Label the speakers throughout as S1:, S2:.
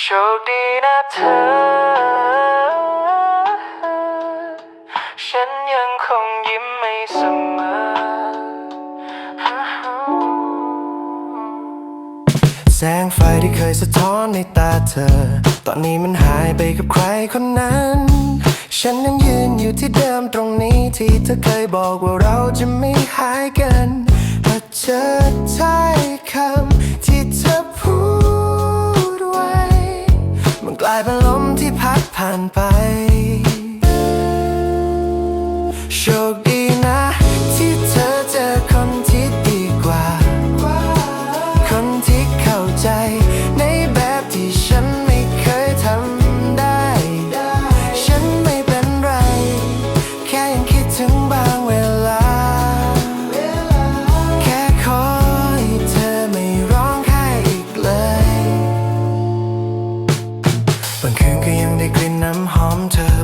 S1: โชคดีนะเธอ ฉันยังคงยิ้มไม่เสมอ แสงไฟที่เคยสะท้อนในตาเธอ ตอนนี้มันหายไปกับใครคนนั้น ฉันยังยืนอยู่ที่เดิมตรงนี้ที่เธอเคยบอกว่าเราจะไม่หายกันแต่เจอถ้อยคำ ไป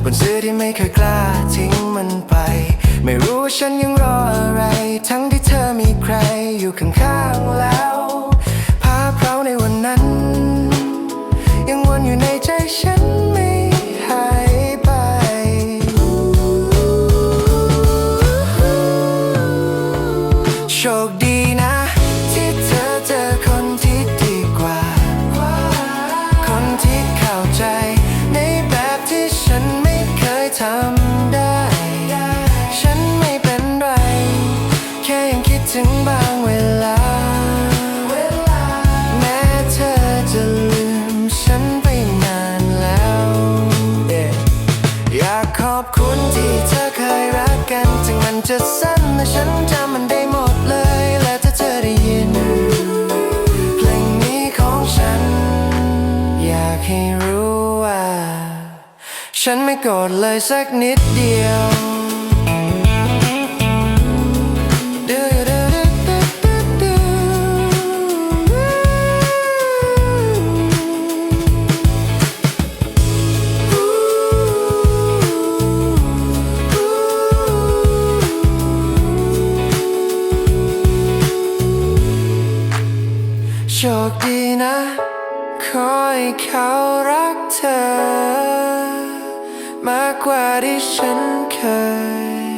S1: อบนเสื้อที่ไม่เคยกล้าทิ้งมันไป ไม่รู้ว่าฉันยังรออะไร ทั้งที่เธอมีใครอยู่ข้างๆแล้วภาพเราในวันนั้น ยังวนอยู่ในใจ ทำได้ ฉันไม่เป็นไร แค่ยังคิดถึงบางเวลา แม้เธอจะลืมฉันไปนานแล้ว อยากขอบคุณที่เธอเคยรักกัน ถึงมันจะ ฉันไม่โกรธเลยสักนิดเดียวโชคดีนะขอให้เขารักเธอ มากกว่าที่ฉันเคย